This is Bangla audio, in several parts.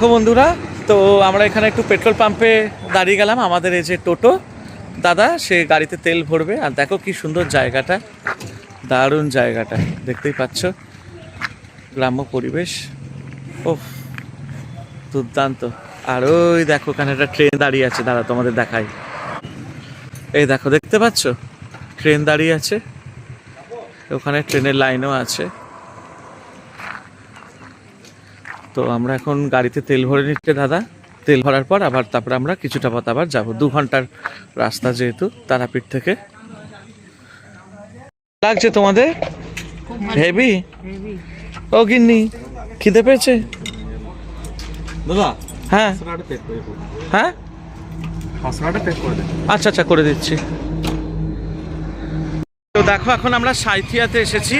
দেখো বন্ধুরা, তো আমরা এখানে একটু পেট্রোল পাম্পে দাঁড়িয়ে গেলাম, আমাদের এই যে টোটো। দাদা, সে গাড়িতে তেল ভরবে, আর দেখো কি সুন্দর জায়গাটা, দারুণ জায়গাটা, দেখতেই পাচ্ছ। গ্রাম্য পরিবেশ ও দুর্দান্ত। আর ওই দেখো, ওখানে একটা ট্রেন দাঁড়িয়ে আছে দাদা তোমাদের দেখাই। এই দেখো, দেখতে পাচ্ছ? ট্রেন দাঁড়িয়ে আছে, ওখানে ট্রেনের লাইনও আছে। তো আমরা এখন গাড়িতে তেল ভরে নিচ্ছে দাদা। তেল ভরার পর আবার তারপরে আমরা কিছুটা পথ আবার যাব। দু ঘণ্টার রাস্তা যেহেতু তারাপীঠ থেকে। লাগছে তোমাদের? হেভি ও গিন্নি খিদে পেয়েছে? দাদা হ্যাঁ। হ্যাঁ? আচ্ছা আচ্ছা করে দিচ্ছি। তো দেখো এখন আমরা সাঁইথিয়াতে এসেছি।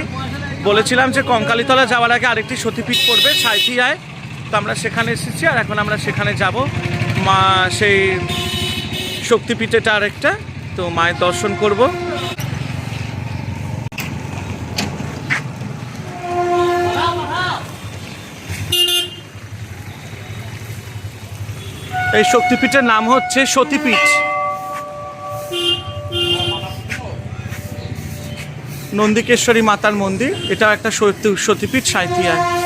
বলেছিলাম যে কঙ্কালীতলা যাওয়ার আগে আরেকটি সতীপীঠ পড়বে সাঁইথিয়ায় তো আমরা সেখানে এসেছি আর এখন আমরা সেখানে যাব। মা, সেই শক্তিপীঠেটা আরেকটা। তো মায়ের দর্শন করব। এই শক্তিপীঠের নাম হচ্ছে সতীপীঠ। নন্দিকেশ্বরী মাতার মন্দির। এটা একটা সতী- সতীপীঠ সাঁইথিয়ায়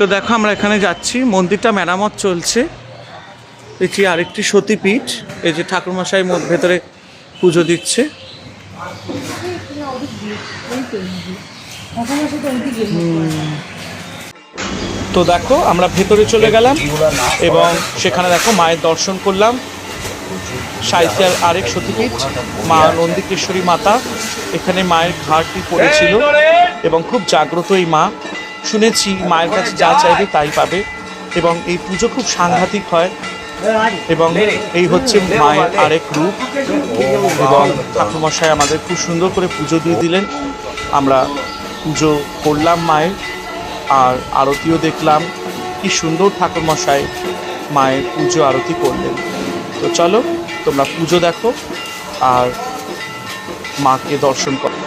তো দেখো আমরা এখানে যাচ্ছি। মন্দিরটা মেরামত চলছে। দেখছি আরেকটি সতীপীঠ। এই যে ঠাকুরমশাই ভেতরে পুজো দিচ্ছে। তো দেখো আমরা ভেতরে চলে গেলাম এবং সেখানে দেখো মায়ের দর্শন করলাম। সাহিত্যের আরেক সতীপীঠ মা নন্দিকেশ্বরী মাতা। এখানে মায়ের ঘাটটি পড়েছিল এবং খুব জাগ্রত এই মা। শুনেছি মায়ের কাছে যা চাইবে তাই পাবে এবং এই পুজো খুব সাংঘাতিক হয় এবং এই হচ্ছে মায়ের আরেক রূপ এবং ঠাকুরমশাই আমাদের খুব সুন্দর করে পুজো দিয়ে দিলেন। আমরা পুজো করলাম মায়ের, আর আরতিও দেখলাম। কি সুন্দর ঠাকুরমশাই মায়ের পুজো আরতি করলেন। তো চলো, তোমরা পুজো দেখো আর মাকে দর্শন করো।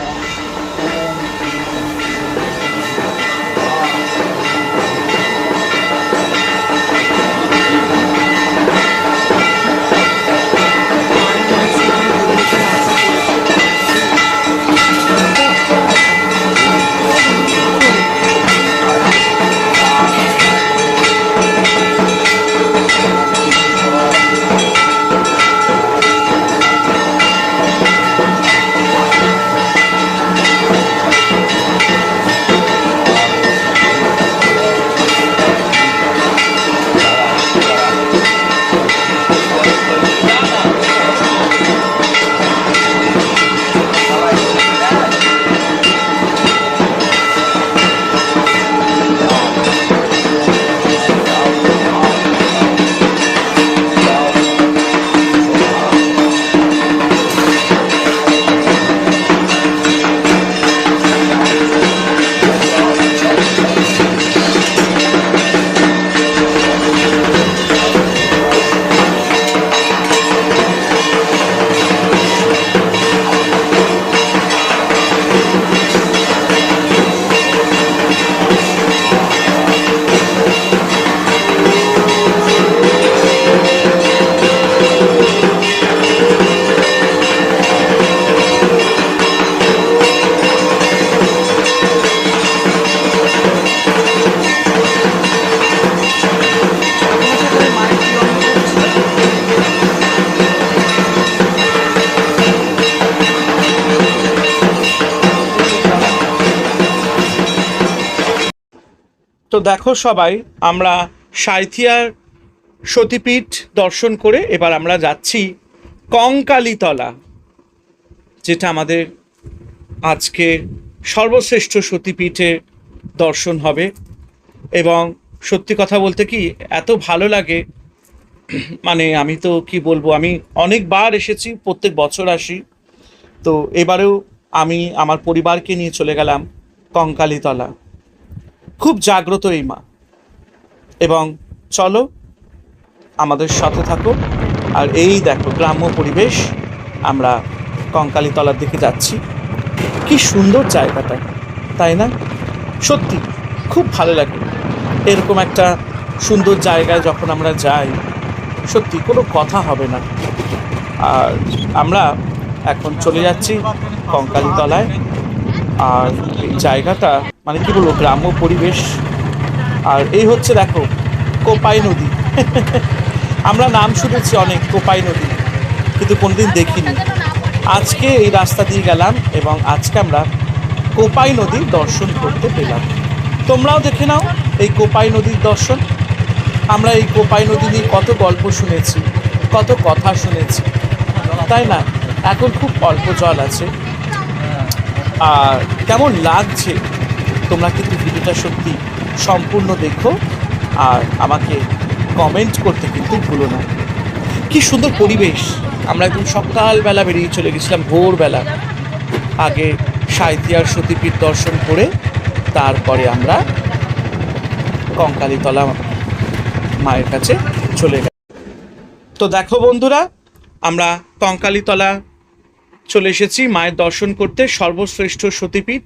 তো দেখো সবাই, আমরা সাঁইথিয়ার সতীপীঠ দর্শন করে এবার আমরা যাচ্ছি কঙ্কালীতলা, যেটা আমাদের আজকে সর্বশ্রেষ্ঠ সতীপীঠের দর্শন হবে। এবং সত্যি কথা বলতে কি, এত ভালো লাগে। মানে আমি তো কি বলব, আমি অনেকবার এসেছি, প্রত্যেক বছর আসি। তো এবারেও আমি আমার পরিবারকে নিয়ে চলে গেলাম কঙ্কালীতলা। খুব জাগ্রত এই মা। এবং চলো আমাদের সাথে থাকো। আর এই দেখো গ্রাম্য পরিবেশ, আমরা কঙ্কালীতলার দিকে যাচ্ছি। কি সুন্দর জায়গাটা, তাই না? সত্যি, খুব ভালো লাগে। এরকম একটা সুন্দর জায়গায় যখন আমরা যাই, সত্যি কোনো কথা হবে না। আর আমরা এখন চলে যাচ্ছি কঙ্কালীতলায়। আর এই জায়গাটা মানে কি বলব, গ্রাম্য পরিবেশ। আর এই হচ্ছে দেখো, কোপাই নদী। আমরা নাম শুনেছি অনেক, কোপাই নদী, কিন্তু কোনোদিন দেখিনি। আজকে এই রাস্তা দিয়ে গেলাম এবং আজকে আমরা কোপাই নদীর দর্শন করতে পেলাম। তোমরাও দেখে নাও এই কোপাই নদীর দর্শন। আমরা এই কোপাই নদী নিয়ে কত গল্প শুনেছি, কত কথা শুনেছি, তাই না? এখন খুব অল্প জল আছে। আর কেমন লাগছে তোমরা কিন্তু ভিডিওটা সত্যি সম্পূর্ণ দেখো আর আমাকে কমেন্ট করতে কিন্তু ভুলো না। কি সুন্দর পরিবেশ। আমরা একদম সকালবেলা বেরিয়ে চলে গেছিলাম, ভোরবেলা। আগে সাঁইতিয়ার সতীপীঠ দর্শন করে তারপরে আমরা কঙ্কালীতলা মায়ের কাছে চলে গেলাম। তো দেখো বন্ধুরা, আমরা কঙ্কালীতলা চলে এসেছি মায়ের দর্শন করতে সর্বশ্রেষ্ঠ সতীপীঠ।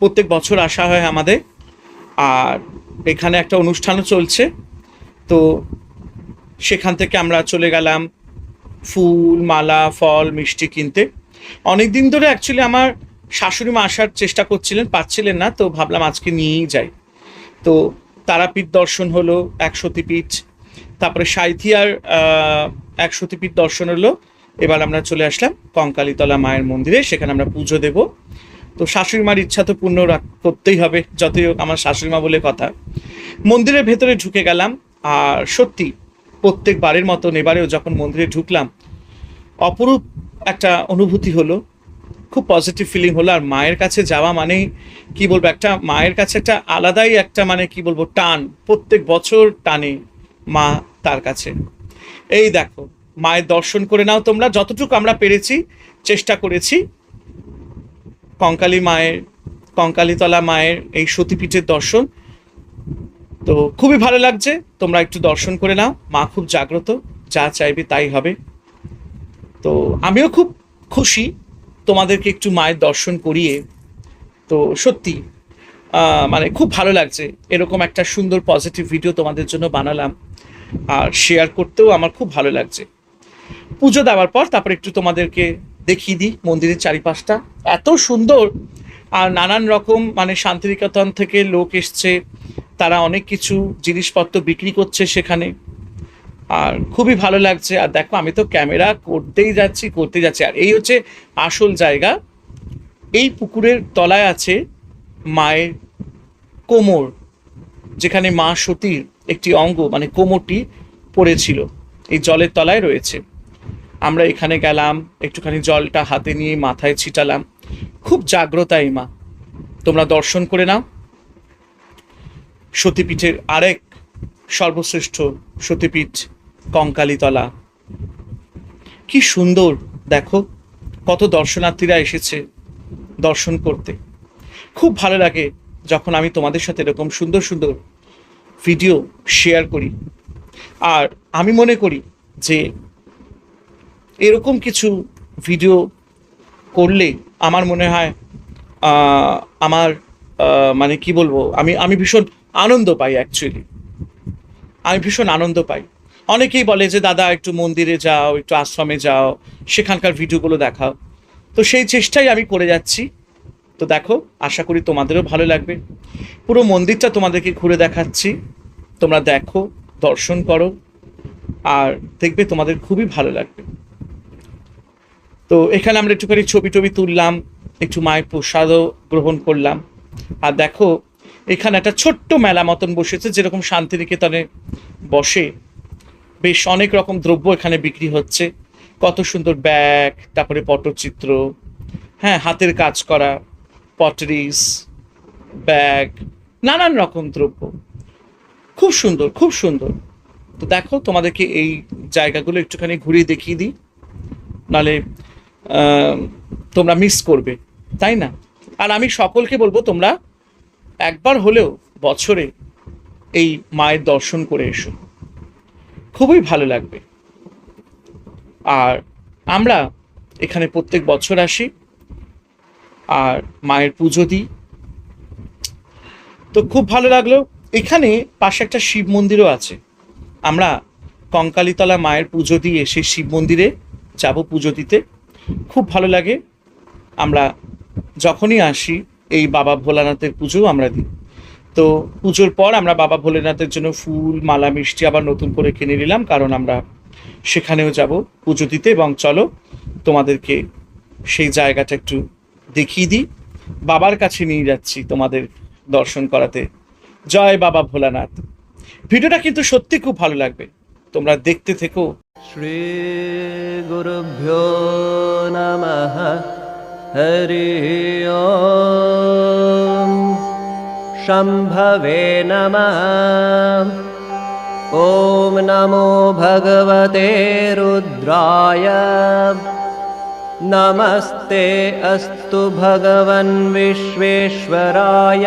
প্রত্যেক বছর আসা হয় আমাদের। আর এখানে একটা অনুষ্ঠানও চলছে। তো সেখান থেকে আমরা চলে গেলাম ফুল, মালা, ফল, মিষ্টি কিনতে। অনেক দিন ধরে অ্যাকচুয়ালি আমার শাশুড়ি মা আসার চেষ্টা করছিলেন পাচ্ছিলেন না, তো ভাবলাম আজকে নিয়েই যাই। তো তারাপীঠ দর্শন হলো এক সতীপীঠ, তারপরে সাইথিয়ার এক সতীপীঠ দর্শন হলো এবার আমরা চলে আসলাম কঙ্কালীতলা মায়ের মন্দিরে, সেখানে আমরা পুজো দেব। তো শাশুড়ি মার ইচ্ছা তো পূর্ণ করতেই হবে, যতই হোক আমার শাশুড়ি মা বলে কথা। মন্দিরের ভেতরে ঢুকে গেলাম, আর সত্যি প্রত্যেকবারের মতন এবারেও যখন মন্দিরে ঢুকলাম, অপরূপ একটা অনুভূতি হলো, খুব পজিটিভ ফিলিং হলো। আর মায়ের কাছে যাওয়া মানে কি বলব, একটা মায়ের কাছে একটা আলাদাই একটা মানে কি বলব, টান। প্রত্যেক বছর টানে মা তার কাছে। এই দেখো মায়ের দর্শন করে নাও তোমরা। যতটুকু আমরা পেরেছি, চেষ্টা করেছি। কঙ্কালী মায়ের, কঙ্কালীতলা মায়ের এই সতীপীঠের দর্শন। তো খুবই ভালো লাগছে। তোমরা একটু দর্শন করে নাও। মা খুব জাগ্রত। যা চাইবে তাই হবে। তো আমিও খুব খুশি তোমাদেরকে একটু মায়ের দর্শন করিয়ে। তো সত্যি মানে খুব ভালো লাগছে। এরকম একটা সুন্দর পজিটিভ ভিডিও তোমাদের জন্য বানালাম। আর শেয়ার করতেও আমার খুব ভালো লাগছে। পুজো দেওয়ার পর তারপর একটু তোমাদেরকে দেখিয়ে দিই মন্দিরের চারিপাশটা। এত সুন্দর। আর নানান রকম মানে শান্তিনিকেতন থেকে লোক এসছে। তারা অনেক কিছু জিনিসপত্র বিক্রি করছে সেখানে। আর খুবই ভালো লাগছে। আর দেখো, আমি তো ক্যামেরা করতেই যাচ্ছি করতে যাচ্ছি। আর এই হচ্ছে আসল জায়গা। এই পুকুরের তলায় আছে মায়ের কোমর, যেখানে মা সতীর একটি অঙ্গ মানে কোমরটি পড়েছিল। এই জলের তলায় রয়েছে। আমরা এখানে গেলাম, একটুখানি জলটা হাতে নিয়ে মাথায় ছিটালাম। খুব জাগ্রতা মা। তোমরা দর্শন করে নাও। সতীপীঠের আরেক সর্বশ্রেষ্ঠ সতীপীঠ, কঙ্কালীতলা। কি সুন্দর, দেখো, কত দর্শনার্থীরা এসেছে দর্শন করতে। খুব ভালো লাগে যখন আমি তোমাদের সাথে এরকম সুন্দর সুন্দর ভিডিও শেয়ার করি। আর আমি মনে করি যে এরকম কিছু ভিডিও করলে আমার মনে হয় আমার মানে কি বলব, আমি আমি ভীষণ আনন্দ পাই অ্যাকচুয়ালি আমি ভীষণ আনন্দ পাই। অনেকেই বলে যে, দাদা, একটু মন্দিরে যাও, একটু আশ্রমে যাও, সেখানকার ভিডিওগুলো দেখাও। তো সেই চেষ্টাই আমি করে যাচ্ছি। তো দেখো, আশা করি তোমাদেরও ভালো লাগবে। পুরো মন্দিরটা তোমাদেরকে ঘুরে দেখাচ্ছি। তোমরা দেখো, দর্শন করো, আর দেখবে তোমাদের খুবই ভালো লাগবে। তো এখানে আমরা একটুখানি ছবি টবি তুললাম, একটু মায়ের প্রসাদও গ্রহণ করলাম। আর দেখো, এখানে একটা ছোট্ট মেলা মতন বসেছে, যেরকম শান্তিনিকেতনে বসে। বেশ অনেক রকম দ্রব্য এখানে বিক্রি হচ্ছে। কত সুন্দর ব্যাগ, তারপরে পটচিত্র হ্যাঁ হাতের কাজ করা, পটারিস, ব্যাগ, নানান রকম দ্রব্য। খুব সুন্দর খুব সুন্দর। তো দেখো, তোমাদেরকে এই জায়গাগুলো একটুখানি ঘুরিয়ে দেখিয়ে দিই। নালে তোমরা মিস করবে, তাই না? আর আমি সকলকে বলব, তোমরা একবার হলেও বছরে এই মায়ের দর্শন করে এসো। খুবই ভালো লাগবে। আর আমরা এখানে প্রত্যেক বছর আসি, আর মায়ের পুজো দিই। তো খুব ভালো লাগল। এখানে পাশে একটা শিব মন্দিরও আছে। আমরা কঙ্কালীতলা মায়ের পুজো দিয়ে সেই শিব মন্দিরে যাব পুজো দিতে। খুব ভালো লাগে। আমরা যখনই আসি, এই বাবা ভোলানাথের পুজো আমরা দিই। তো পুজোর পর আমরা বাবা ভোলেনাথের জন্য ফুল, মালা, মিষ্টি আবার নতুন করে কিনে নিলাম, কারণ আমরা সেখানেও যাব পুজো দিতে এবং চলো তোমাদেরকে সেই জায়গাটা একটু দেখিয়ে দিই। বাবার কাছে নিয়ে যাচ্ছি তোমাদের দর্শন করাতে। জয় বাবা ভোলানাথ। ভিডিওটা কিন্তু সত্যি খুব ভালো লাগবে। তোমরা দেখতে থেকো। श्रीगुरुभ्यो नमः। हरिः ॐ शम्भवे नमः। ॐ नमो भगवते रुद्राय। नमस्ते अस्तु भगवन् विश्वेश्वराय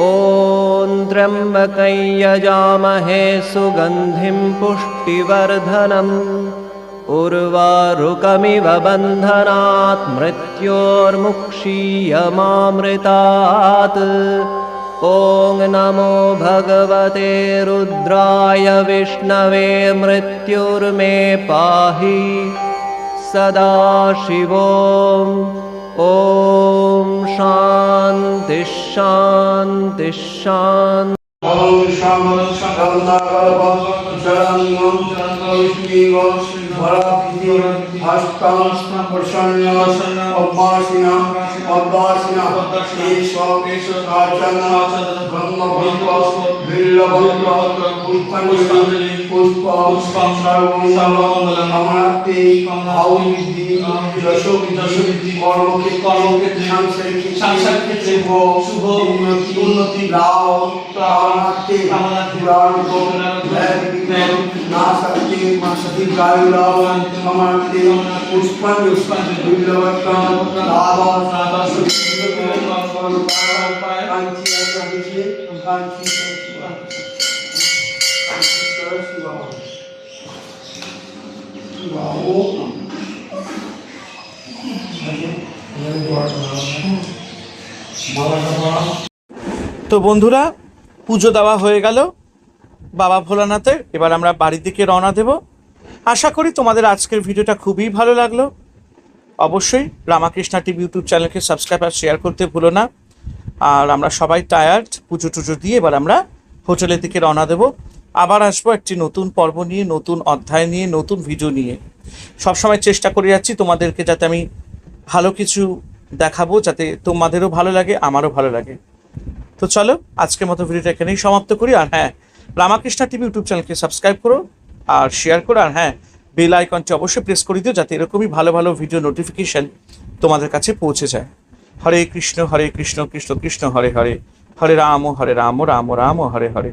ॐ त्र्यम्बकै यजामहे सुगन्धिं पुष्टिवर्धनम् उर्वारुकमिव बन्धनात् मृत्योर्मुक्षीयमामृतात् ॐ नमो भगवते रुद्राय विष्णवे मृत्युर्मे पाहि। सदाशिवो ॐ शान्तिः शान्तिः शान्तिः Om Shaman Shandagarva Jarangam Vishmiva Bharapiti Hastam Prasanya Abhasina Abhasina Esha Kachana Brahma Bhakta Villa Bhakta Pushpanjali Pushpa Sarvam Amarati Bhavidhi Yashovidhi Karmokiti Sansarikiti Shubho Unnati Lao কামনাতে পুরাণ ভ্যাগ না শক্তি মা সতী গায়ুরাও কামনাতে দাবা সাদা কাঞ্চি অভিষেক কাঞ্চি তো বন্ধুরা পুজো দেওয়া হয়ে গেল। বাবা ভোলানাথের এবার আমরা বাড়ির দিকে রওনা দেব। আশা করি তোমাদের আজকের ভিডিওটা খুবই ভালো লাগল। অবশ্যই রামাকৃষ্ণা টিভি ইউটিউব চ্যানেলকে সাবস্ক্রাইব আর শেয়ার করতে ভুলো না। আর আমরা সবাই টায়ার্ড পুজো টুজো দিয়ে এবার আমরা হোটেলের দিকে রওনা দেব। আবার আসব একটি নতুন পর্ব নিয়ে, নতুন অধ্যায় নিয়ে, নতুন ভিডিও নিয়ে। সবসময় চেষ্টা করে যাচ্ছি তোমাদেরকে যাতে আমি ভালো কিছু দেখাবো, যাতে তোমাদেরও ভালো লাগে, আমারও ভালো লাগে। তো চলো, আজকের মতো ভিডিওটা এখানেই সমাপ্ত করি। আর হ্যাঁ রামাকৃষ্ণা টিভি ইউটিউব চ্যানেলকে সাবস্ক্রাইব করো। আর শেয়ার করে। আর হ্যাঁ বেল আইকনটি অবশ্যই প্রেস করে দিও যাতে এরকমই ভালো ভালো ভিডিও নোটিফিকেশান তোমাদের কাছে পৌঁছে যায়। হরে কৃষ্ণ হরে কৃষ্ণ কৃষ্ণ কৃষ্ণ, হরে হরে। হরে রাম হরে রাম রাম রাম, হরে হরে।